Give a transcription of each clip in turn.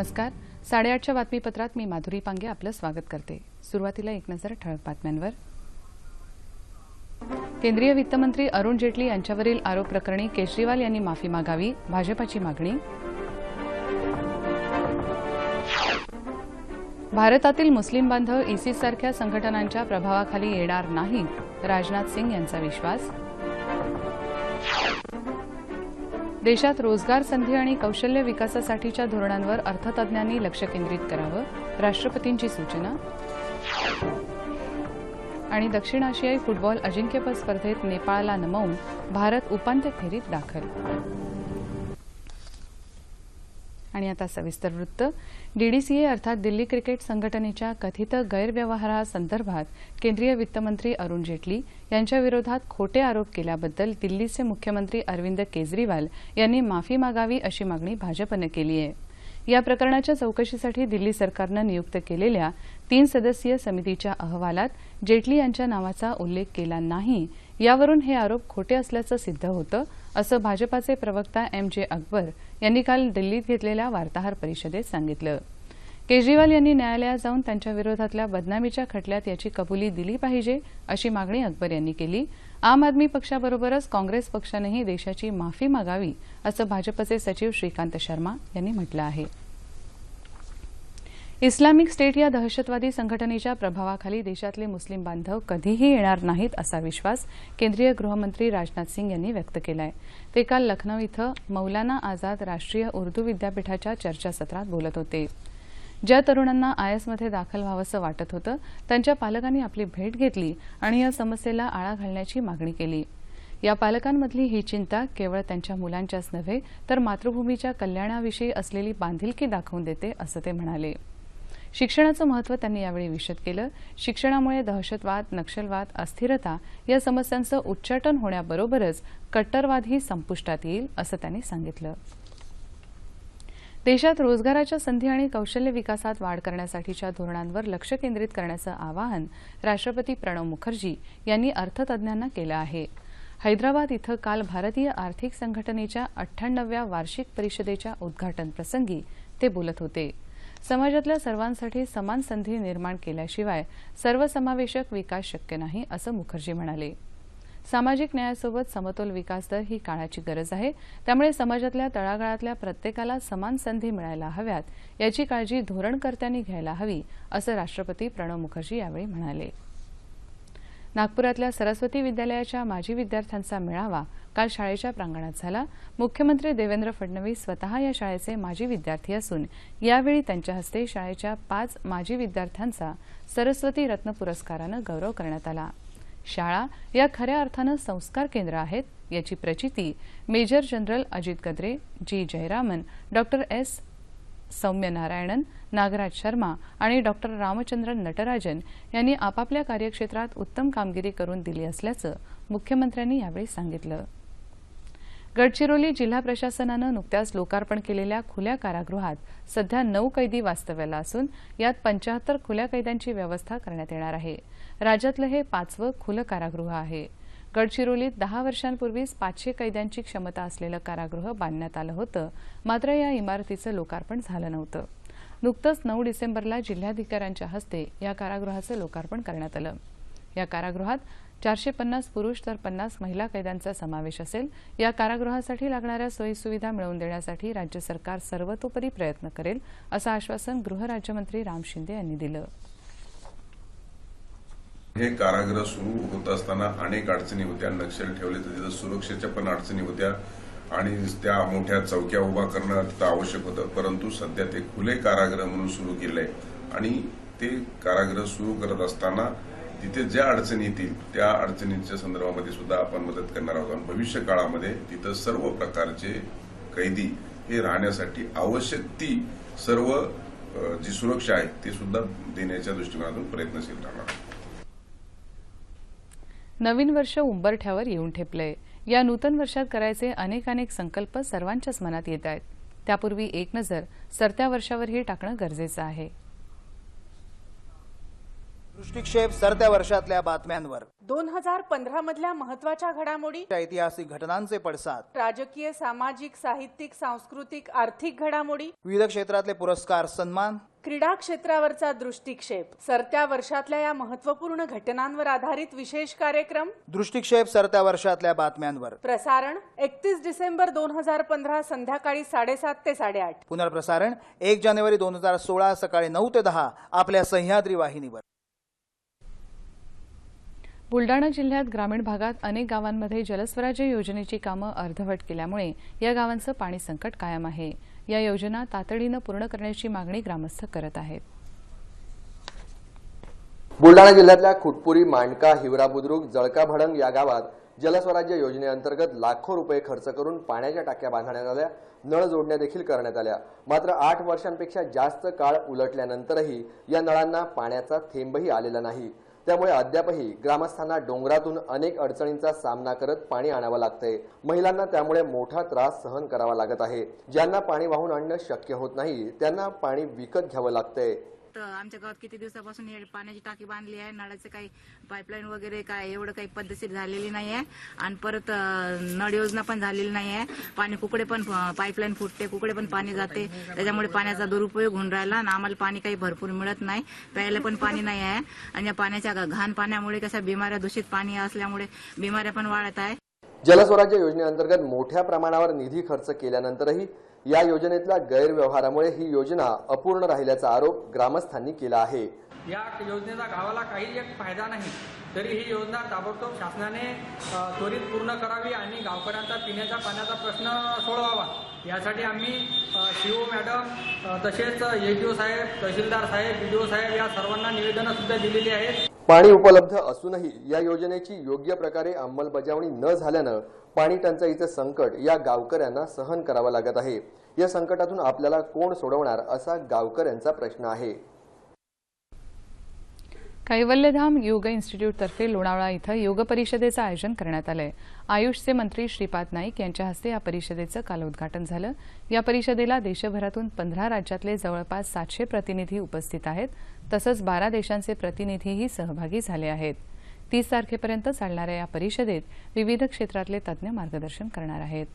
नमस्कार. साडेआठच्या बातमीपत्रात मी माधुरी पांगे आपलं स्वागत करते. सुरुवातीला एक नजर ठळक बातम्यांवर. केंद्रीय वित्तमंत्री अरुण जेटली यांच्यावरील आरोप प्रकरणी केजरीवाल यांनी माफी मागावी भाजपाची मागणी. भारतातील मुस्लिम बांधव इसी सारख्या संघटनांच्या प्रभावाखाली येणार नाहीत राजनाथ सिंग यांचा विश्वास. देशात रोजगार संधी आणि कौशल्य विकासासाठीच्या धोरणांवर अर्थतज्ञांनी लक्ष केंद्रित करावं राष्ट्रपतींची सूचना. आणि दक्षिण आशियाई फुटबॉल अजिंक्यपद स्पर्धेत नेपाळला नमवून भारत उपांत्य फेरीत दाखल. आणि आता सविस्तर वृत्त. डीडीसीए अर्थात दिल्ली क्रिकेट संघटनेच्या कथित गैरव्यवहारासंदर्भात केंद्रीय वित्तमंत्री अरुण जेटली यांच्याविरोधात खोटे आरोप केल्याबद्दल दिल्लीचे मुख्यमंत्री अरविंद केजरीवाल यांनी माफी मागावी अशी मागणी भाजपनं केली आहे. या प्रकरणाच्या चौकशीसाठी दिल्ली सरकारनं नियुक्त केलेल्या तीन सदस्यीय समितीच्या अहवालात जेटली यांच्या नावाचा उल्लेख केला नाही यावरून हे आरोप खोटे असल्याचं सिद्ध होतं असं भाजपाचे प्रवक्ता एम जे अकबर यांनी काल दिल्लीत घेतलेल्या वार्ताहर परिषदेत सांगितलं. केजरीवाल यांनी न्यायालयात जाऊन त्यांच्या विरोधातल्या बदनामीच्या खटल्यात याची कबुली दिली पाहिजे अशी मागणी अकबर यांनी केली. आम आदमी पक्षाबरोबरच काँग्रेस पक्षानंही देशाची माफी मागावी असं भाजपचे सचिव श्रीकांत शर्मा यांनी म्हटलं आहे. इस्लामिक स्टेट या दहशतवादी संघटनेच्या प्रभावाखाली देशातले मुस्लिम बांधव कधीही येणार नाहीत असा विश्वास केंद्रीय गृहमंत्री राजनाथ सिंग यांनी व्यक्त केला आहे ते काल लखनौ इथं मौलाना आझाद राष्ट्रीय उर्दू विद्यापीठाच्या चर्चासत्रात बोलत होते. ज्या तरुणांना आयएसमध्ये दाखल व्हावंसं वाटत होतं त्यांच्या पालकांनी आपली भेट घेतली आणि या समस्येला आळा घालण्याची मागणी केली. या पालकांमधली ही चिंता केवळ त्यांच्या मुलांच्याच नव्हे तर मातृभूमीच्या कल्याणाविषयी असलेली बांधिलकी दाखवून देते असं ते म्हणाले. शिक्षणाचं महत्त्व त्यांनी यावेळी विशद केलं. शिक्षणामुळे दहशतवाद नक्षलवाद अस्थिरता या समस्यांचं उच्चाटन होण्याबरोबरच कट्टरवादही संपुष्टात येईल असं त्यांनी सांगितलं. देशात रोजगाराच्या संधी आणि कौशल्य विकासात वाढ करण्यासाठीच्या धोरणांवर लक्ष केंद्रित करण्याचं आवाहन राष्ट्रपती प्रणव मुखर्जी यांनी अर्थतज्ञांना केलं आहे. हैदराबाद इथं काल भारतीय आर्थिक संघटनेच्या अठ्ठ्याण्णव्या वार्षिक परिषदेच्या उद्घाटनप्रसंगी ते बोलत होते. समाजातल्या सर्वांसाठी समान संधी निर्माण केल्याशिवाय सर्वसमावेशक विकास शक्य नाही असं मुखर्जी म्हणाले. सामाजिक न्यायासोबत समतोल विकास दर ही काळाची गरज आहे. त्यामुळे समाजातल्या तळागाळातल्या प्रत्येकाला समान संधी मिळायला हव्यात याची काळजी धोरणकर्त्यांनी घ्यायला हवी असं राष्ट्रपती प्रणव मुखर्जी यावेळी म्हणाले. नागपुरातल्या सरस्वती विद्यालयाच्या माजी विद्यार्थ्यांचा मेळावा काल शाळेच्या प्रांगणात झाला. मुख्यमंत्री देवेंद्र फडणवीस स्वतः या शाळेचे माजी विद्यार्थी असून यावेळी त्यांच्या हस्ते शाळेच्या पाच माजी विद्यार्थ्यांचा सरस्वती रत्न पुरस्कारानं गौरव करण्यात आला. शाळा या खऱ्या अर्थानं संस्कार केंद्र आहेत याची प्रचिती major general Ajit Gadre ji Jayaraman doctor S. Saumya Narayanan Nagraj Sharma आणि डॉक्टर रामचंद्रन नटराजन यांनी आपापल्या कार्यक्षेत्रात उत्तम कामगिरी करून दिली असल्याचं मुख्यमंत्र्यांनी यावेळी सांगितलं. गडचिरोली जिल्हा प्रशासनानं नुकत्याच लोकार्पण केलेल्या खुल्या कारागृहात सध्या नऊ कैदी वास्तव्याला असून यात पंचाहत्तर खुल्या कैद्यांची व्यवस्था करण्यात येणार आहे. राज्यातलं हे पाचवं खुलं कारागृह आहे. गडचिरोलीत दहा वर्षांपूर्वीच पाचशे कैद्यांची क्षमता असलेलं कारागृह बांधण्यात आलं होतं. मात्र या इमारतीचं लोकार्पण झालं नव्हतं. नुकतंच नऊ डिसेंबरला जिल्हाधिकाऱ्यांच्या हस्ते या कारागृहाचं लोकार्पण करण्यात आलं. या कारागृहात चारशे पन्नास पुरुष तर पन्नास महिला कैद्यांचा समावेश असेल. या कारागृहासाठी लागणाऱ्या सोयीसुविधा मिळवून देण्यासाठी राज्य सरकार सर्वतोपरी प्रयत्न करेल असं आश्वासन गृहराज्यमंत्री राम शिंदे यांनी दिलं. हे कारागृह सुरू होत असताना अनेक अडचणी होत्या. नक्षल ठेवले तर तिथं सुरक्षेच्या पण अडचणी होत्या. आणि त्या मोठ्या चौक्या उभा करणं तिथं आवश्यक होतं. परंतु सध्या ते खुले कारागृह म्हणून सुरू केलंय. आणि ते कारागृह सुरू करत असताना तिथे ज्या अडचणी येतील त्या अडचणींच्या संदर्भामध्ये सुद्धा आपण मदत करणार आहोत. आणि भविष्य काळामध्ये तिथं सर्व प्रकारचे कैदी हे राहण्यासाठी आवश्यक ती सर्व जी सुरक्षा आहे ती सुद्धा देण्याच्या दृष्टिकोनातून प्रयत्नशील राहणार नवीन वर्ष उंबरठ्यावर येऊन ठेपलंय. या नूतन वर्षात करायचे अनेक अनेक संकल्प सर्वांच्याच मनात येत आहेत. त्यापूर्वी एक नजर सरत्या वर्षावरही टाकणं गरजेचं आहे. दृष्टिक्षेप सरत्या वर्षातल्या बातम्यांवर. दोन हजार पंधरा मधल्या महत्त्वाच्या घडामोडी. ऐतिहासिक घटनांचे पडसाद. राजकीय सामाजिक साहित्यिक सांस्कृतिक आर्थिक घडामोडी. विविध क्षेत्रातले पुरस्कार सन्मान. क्रीडा क्षेत्रावरचा दृष्टिक्षेप. सरत्या वर्षातल्या या महत्त्वपूर्ण घटनांवर आधारित विशेष कार्यक्रम. दृष्टिक्षेप सरत्या वर्षातल्या बातम्यांवर. प्रसारण एकतीस डिसेंबर दोन हजार पंधरा संध्याकाळी साडेसात ते साडेआठ. पुनर्प्रसारण एक जानेवारी दोन हजार सोळा सकाळी नऊ ते दहा आपल्या सह्याद्री वाहिनीवर. बुलडाणा जिल्ह्यात ग्रामीण भागात अनेक गावांमध्ये जलस्वराज्य योजनेची कामं अर्धवट केल्यामुळे या गावांचं पाणी संकट कायम आहे. या योजना तातडीनं पूर्ण करण्याची मागणी ग्रामस्थ करत आहेत. बुलडाणा जिल्ह्यातल्या खुटपुरी मांडका हिवरा बुद्रुक जळका भडंग या गावात जलस्वराज्य योजनेअंतर्गत लाखो रुपये खर्च करून पाण्याच्या टाक्या बांधण्यात आल्या नळ जोडण्या देखील करण्यात आल्या. मात्र आठ वर्षांपेक्षा जास्त काळ उलटल्यानंतरही या नळांना पाण्याचा थेंबही आलेला नाही. त्यामुळे अद्यापही ग्रामस्थांना डोंगरातून अनेक अडचणींचा सामना करत पाणी आणावं लागतंय. महिलांना त्यामुळे मोठा त्रास सहन करावा लागत आहे. ज्यांना पाणी वाहून आणणं शक्य होत नाही त्यांना पाणी विकत घ्यावं लागतंय. आमच्या गावात किती दिवसापासून हे पाण्याची टाकी बांधली आहे. नळाचे काही पाईपलाईन वगैरे काय एवढं काही पद्धतशीर झालेली नाही आहे आणि परत नळ योजना पण झालेली नाही आहे पाणी कुकडे पण पाईपलाईन फुटते कुकडे पण पाणी जाते. त्याच्यामुळे पाण्याचा दुरुपयोग होऊन राहिला आणि आम्हाला पाणी काही भरपूर मिळत नाही. प्यायला पण पाणी नाही आहे. आणि या पाण्याच्या घाण पाण्यामुळे कशा बिमाऱ्या दूषित पाणी असल्यामुळे बिमाऱ्या पण वाढत आहे. जलस्वराज्य योजनेअंतर्गत मोठ्या प्रमाणावर निधी खर्च केल्यानंतरही या योजनेतल्या गैरव्यवहारामुळे ही योजना अपूर्ण राहिल्याचा आरोप ग्रामस्थांनी केला आहे. या योजनेचा गावाला काही एक फायदा नाही तरी ही योजना ताबडतोब शासनाने त्वरित पूर्ण करावी आणि गावकऱ्यांचा पिण्याच्या पाण्याचा प्रश्न सोडवावा. यासाठी आम्ही सीओ मॅडम अ, तसेच एडीओ साहेब तहसीलदार साहेब बीडीओ साहेब या सर्वांना निवेदनं सुद्धा दिलेली आहेत. पाणी उपलब्ध असूनही या योजनेची योग्य प्रकारे अंमलबजावणी न झाल्यानं पाणी टंचाईचं संकट या गावकऱ्यांना सहन करावं लागत आहे. या संकटातून आपल्याला कोण सोडवणार असा गावकऱ्यांचा प्रश्न आहे. कैवल्यधाम योग इन्स्टिट्यूटतर्फे लोणावळा इथं योग परिषदेचं आयोजन करण्यात आलंय. आयुषचे मंत्री श्रीपाद नाईक यांच्या हस्ते या परिषदेचं काल उद्घाटन झालं. या परिषदेला देशभरातून पंधरा राज्यातले जवळपास सातशे प्रतिनिधी उपस्थित आहेत. तसंच बारा देशांचे प्रतिनिधीही सहभागी झाले आहेत. तीस तारखेपर्यंत चालणाऱ्या या परिषदेत विविध क्षेत्रातले तज्ज्ञ मार्गदर्शन करणार आहेत.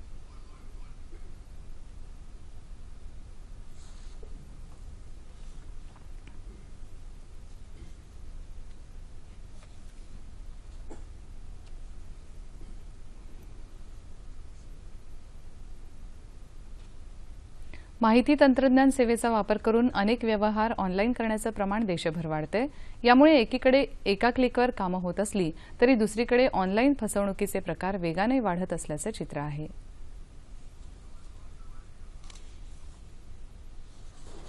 माहिती तंत्रज्ञान सेवेचा वापर करून अनेक व्यवहार ऑनलाईन करण्याचं प्रमाण देशभर वाढतंय. यामुळे एकीकडे एका क्लिकवर कामं होत असली तरी दुसरीकडे ऑनलाईन फसवणुकीचे प्रकार वेगाने वाढत असल्याचं चित्र आहे.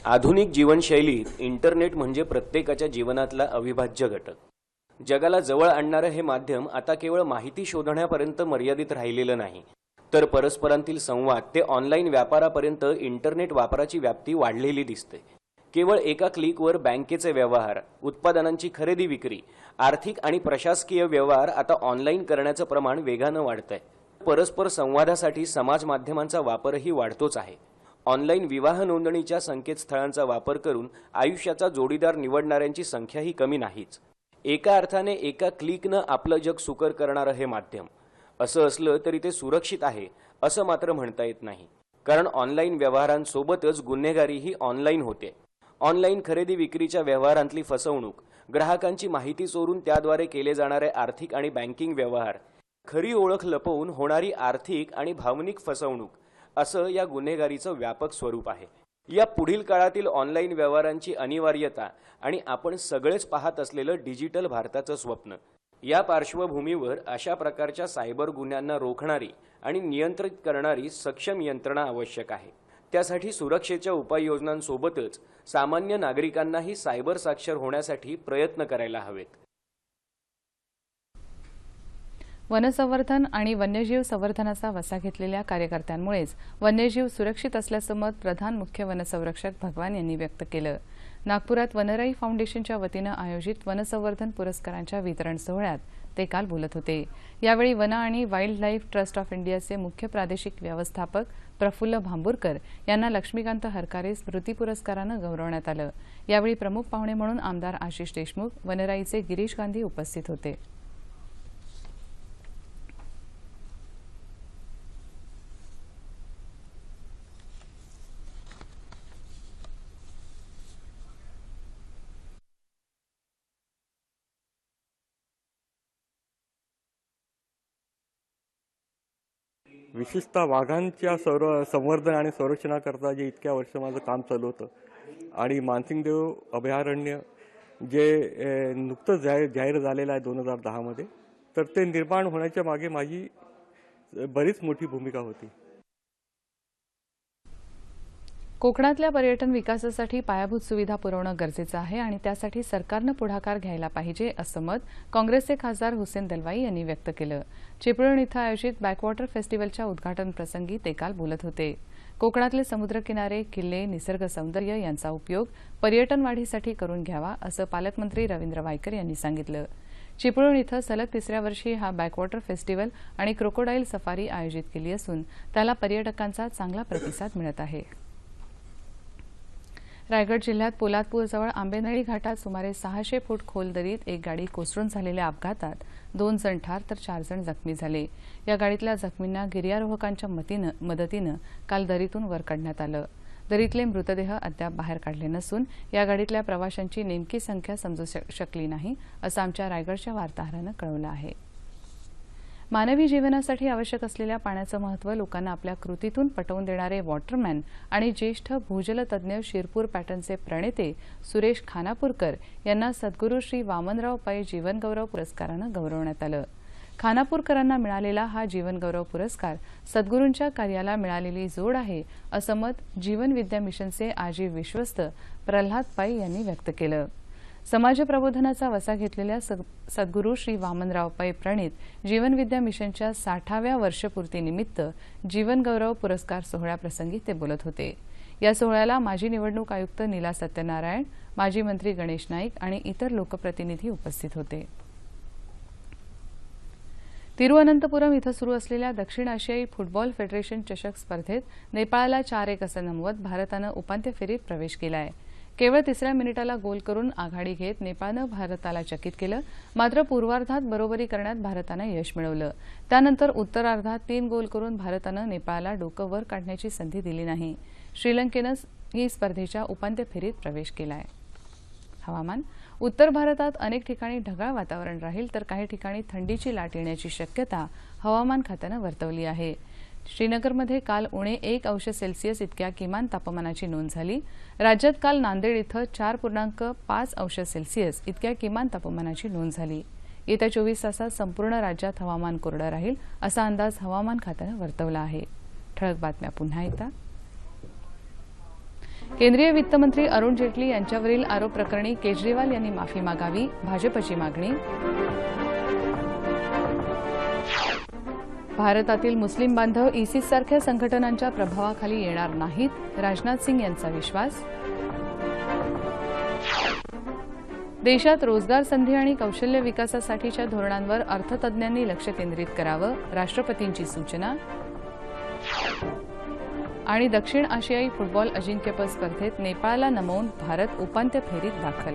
आधुनिक जीवनशैलीत इंटरनेट म्हणजे प्रत्येकाच्या जीवनातला अविभाज्य घटक. जगाला जवळ आणणारं हे माध्यम आता केवळ माहिती शोधण्यापर्यंत मर्यादित राहिलेलं नाही. तर परस्परांतील संवाद ते ऑनलाईन व्यापारापर्यंत इंटरनेट वापराची व्याप्ती वाढलेली दिसते. केवळ एका क्लिकवर बँकेचे व्यवहार उत्पादनांची खरेदी विक्री आर्थिक आणि प्रशासकीय व्यवहार आता ऑनलाईन करण्याचं प्रमाण वेगानं वाढतंय. परस्पर संवादासाठी समाज माध्यमांचा वापरही वाढतोच आहे. ऑनलाईन विवाह नोंदणीच्या संकेतस्थळांचा वापर करून आयुष्याचा जोडीदार निवडणाऱ्यांची संख्याही कमी नाहीच. एका अर्थाने एका क्लिकनं आपलं जग सुकर करणारं हे माध्यम. असं असलं तरी ते सुरक्षित आहे असं मात्र म्हणता येत नाही. कारण ऑनलाईन व्यवहारांसोबतच गुन्हेगारीही ऑनलाईन होते. ऑनलाईन खरेदी विक्रीच्या व्यवहारांतली फसवणूक ग्राहकांची माहिती चोरून त्याद्वारे केले जाणारे आर्थिक आणि बँकिंग व्यवहार खरी ओळख लपवून होणारी आर्थिक आणि भावनिक फसवणूक असं या गुन्हेगारीचं व्यापक स्वरूप आहे. या पुढील काळातील ऑनलाईन व्यवहारांची अनिवार्यता आणि आपण सगळेच पाहत असलेलं डिजिटल भारताचं स्वप्न. या पार्श्वभूमीवर अशा प्रकारच्या सायबर गुन्ह्यांना रोखणारी आणि नियंत्रित करणारी सक्षम यंत्रणा आवश्यक आहे. त्यासाठी सुरक्षेच्या उपाययोजनांसोबतच सामान्य नागरिकांनाही सायबर साक्षर होण्यासाठी प्रयत्न करायला हवेत. वनसंवर्धन आणि वन्यजीव संवर्धनाचा वसा घेतलेल्या कार्यकर्त्यांमुळेच वन्यजीव सुरक्षित असल्याचं मत प्रधान मुख्य वनसंरक्षक भगवान यांनी व्यक्त केलं. नागपुरात वनराई फाउंडेशनच्या वतीनं आयोजित वनसंवर्धन पुरस्कारांच्या वितरण सोहळ्यात ते काल बोलत होते. यावेळी वन आणि वाईल्ड लाईफ ट्रस्ट ऑफ इंडियाचे मुख्य प्रादेशिक व्यवस्थापक प्रफुल्ल भांबूरकर यांना लक्ष्मीकांत हरकारे स्मृती पुरस्कारानं गौरवण्यात आलं. यावेळी प्रमुख पाहुणे म्हणून आमदार आशिष देशमुख वनराईचे गिरीश गांधी उपस्थित होते. विशेषतः वाघांच्या संर संवर्धन आणि संरक्षणाकरता जे इतक्या वर्ष माझं काम चालू होतं. आणि मानसिंगदेव अभयारण्य जे नुकतंच जाहीर जाहीर झालेलं आहे दोन हजार दहामध्ये तर ते निर्माण होण्याच्या मागे माझी बरीच मोठी भूमिका होती. कोकणातल्या पर्यटन विकासासाठी पायाभूत सुविधा पुरवणं गरजेचं आहे आणि त्यासाठी सरकारनं पुढाकार घ्यायला पाहिजे असं मत काँग्रेसचे खासदार हुसेन दलवाई यांनी व्यक्त केलं. चिपळूण इथं आयोजित बॅकवॉटर फेस्टिवलच्या उद्घाटन प्रसंगी ते काल बोलत होते. कोकणातले समुद्रकिनारे किल्ले निसर्ग सौंदर्य यांचा उपयोग पर्यटन वाढीसाठी करून घ्यावा असं पालकमंत्री रवींद्र वायकर यांनी सांगितलं. चिपळूण इथं सलग तिसऱ्या वर्षी हा बॅकवॉटर फेस्टिवल आणि क्रोकोडाईल सफारी आयोजित केली असून त्याला पर्यटकांचा चांगला प्रतिसाद मिळत आहे. रायगड जिल्ह्यात पोलादपूरजवळ आंबेनळी घाटात सुमारे सहाशे फूट खोल दरीत एक गाडी कोसळून झालेल्या अपघातात दोन जण ठार तर चार जण जखमी झाले. या गाडीतल्या जखमींना गिर्यारोहकांच्या मतीनं मदतीनं काल दरीतून वर काढण्यात आलं. दरीतले मृतदेह अद्याप बाहेर काढले नसून या गाडीतल्या प्रवाशांची नेमकी संख्या समजू शक- शकली नाही असं आमच्या रायगडच्या वार्ताहरानं कळवलं आहे. मानवी जीवनासाठी आवश्यक असलेल्या पाण्याचं महत्त्व लोकांना आपल्या कृतीतून पटवून देणारे वॉटरमॅन आणि ज्येष्ठ भूजलतज्ञ शिरपूर पॅटर्नचे प्रणेते सुरेश खानापूरकर यांना सद्गुरू श्री वामनराव पै जीवनगौरव पुरस्कारानं गौरवण्यात आलं. खानापूरकरांना मिळालेला हा जीवनगौरव पुरस्कार सद्गुरूंच्या कार्याला मिळालेली जोड आहे असं मत जीवन विद्या मिशनचे आजी विश्वस्त प्रल्हाद पाई यांनी व्यक्त केलं. समाजप्रबोधनाचा वसा घेतलेल्या सद्गुरू श्री वामनराव पै प्रणित जीवनविद्या मिशनच्या साठाव्या वर्षपूर्तीनिमित्त जीवनगौरव पुरस्कार सोहळ्याप्रसंगी ते बोलत होते. या सोहळ्याला माजी निवडणूक आयुक्त नीला सत्यनारायण माजी मंत्री गणेश नाईक आणि इतर लोकप्रतिनिधी उपस्थित होते. तिरुअनंतपुरम इथं सुरू असलेल्या दक्षिण आशियाई फुटबॉल फेडरेशन चषक स्पर्धेत नेपाळला चार एक असं नमवत भारतानं उपांत्य फेरीत प्रवेश केला आहे केवळ तिसऱ्या मिनिटाला गोल करून आघाडी घेत नेपाळनं भारताला चकित केलं. मात्र पूर्वार्धात बरोबरी करण्यात भारतानं यश मिळवलं. त्यानंतर उत्तरार्धात तीन गोल करून भारतानं नेपाळला डोकं वर काढण्याची संधी दिली नाही. श्रीलंकेनं ही स्पर्धेच्या उपांत्य फेरीत प्रवेश केला आहे हवामान. उत्तर भारतात अनेक ठिकाणी ढगाळ वातावरण राहील तर काही ठिकाणी थंडीची लाट येण्याची शक्यता हवामान खात्यानं वर्तवली आहे. श्रीनगरमध्ये काल उणे एक अंश सेल्सिअस इतक्या किमान तापमानाची नोंद झाली. राज्यात काल नांदेड इथं चार पूर्णांक पाच अंश सेल्सिअस इतक्या किमान तापमानाची नोंद झाली. येत्या चोवीस तासात संपूर्ण राज्यात हवामान कोरडं राहील असा अंदाज हवामान खात्यानं वर्तवला आहे. ठळक बातम्या पुन्हा एकदा. केंद्रीय वित्तमंत्री अरुण जेटली यांच्यावरील आरोप प्रकरणी केजरीवाल यांनी माफी मागावी भाजपची मागणी भारतातील मुस्लिम बांधव इसिस सारख्या संघटनांच्या प्रभावाखाली येणार नाहीत. राजनाथ सिंग यांचा विश्वास? देशात रोजगार संधी आणि कौशल्य विकासासाठीच्या धोरणांवर अर्थतज्ज्ञांनी लक्ष केंद्रित करावं राष्ट्रपतींची सूचना? आणि दक्षिण आशियाई फुटबॉल अजिंक्यपद स्पर्धेत नेपाळला नमवून भारत उपांत्य फेरीत दाखल?